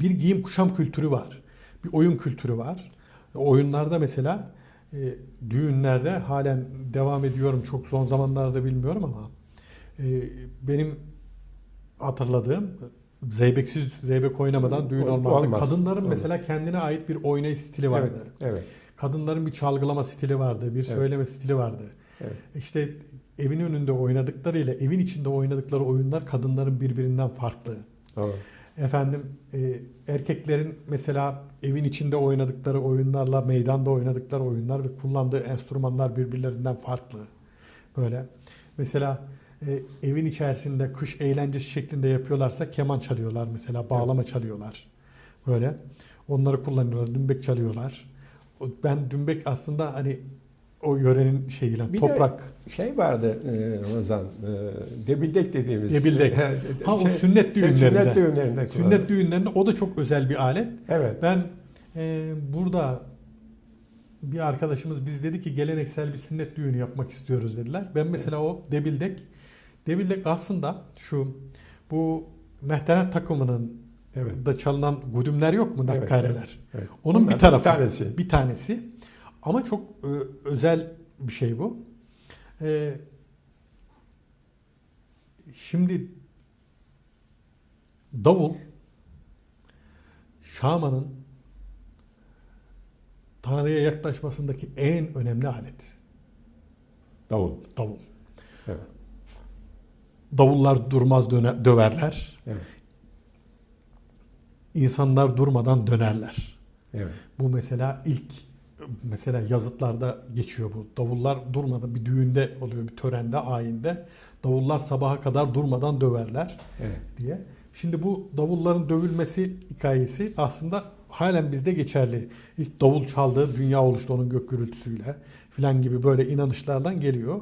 bir giyim kuşam kültürü var. Bir oyun kültürü var. Oyunlarda mesela e, düğünlerde halen devam ediyorum. Çok son zamanlarda bilmiyorum ama e, benim hatırladığım zeybeksiz zeybek oynamadan düğün Ol- olmazdı. olmaz. Kadınların Olmaz. mesela kendine ait bir oynayış stili vardı. Evet, evet. Kadınların bir çalgılama stili vardı, bir söyleme stili vardı. Evet. İşte evin önünde oynadıkları ile evin içinde oynadıkları oyunlar kadınların birbirinden farklı. Doğru. Efendim e, erkeklerin mesela evin içinde oynadıkları oyunlarla meydanda oynadıkları oyunlar ve kullandığı enstrümanlar birbirlerinden farklı. Böyle mesela e, evin içerisinde kış eğlencesi şeklinde yapıyorlarsa keman çalıyorlar mesela bağlama çalıyorlar. Böyle onları kullanıyorlar. Dümbek çalıyorlar. Ben dümbek aslında hani o yörenin şeyiyle Bir de toprak Şey vardı e, Ramazan, e, debildek dediğimiz. Debildek. ha o Şey- sünnet şey, düğünlerinde. Sünnet düğünlerinde. Sünnet düğünlerinde o da çok özel bir alet. Evet. Ben e, burada bir arkadaşımız biz dedi ki geleneksel bir sünnet düğünü yapmak istiyoruz dediler. Ben mesela o debildek debildek aslında şu bu mehteren takımının Evet. da çalınan gudümler yok mu Evet, nakkareler? evet. Onun Bunlar bir tarafı. Bir tanesi. Bir tanesi. Ama çok e, özel bir şey bu. E, şimdi davul şamanın Tanrı'ya yaklaşmasındaki en önemli alet. Davul. Davul. Evet. Davullar durmaz döne- döverler. Evet. İnsanlar durmadan dönerler. Evet. Bu mesela ilk mesela yazıtlarda geçiyor bu. Davullar durmadan bir düğünde oluyor, bir törende, ayinde. Davullar sabaha kadar durmadan döverler Evet. diye. Şimdi bu davulların dövülmesi hikayesi aslında halen bizde geçerli. İlk davul çaldığı dünya oluştu onun gök gürültüsüyle filan gibi böyle inanışlardan geliyor.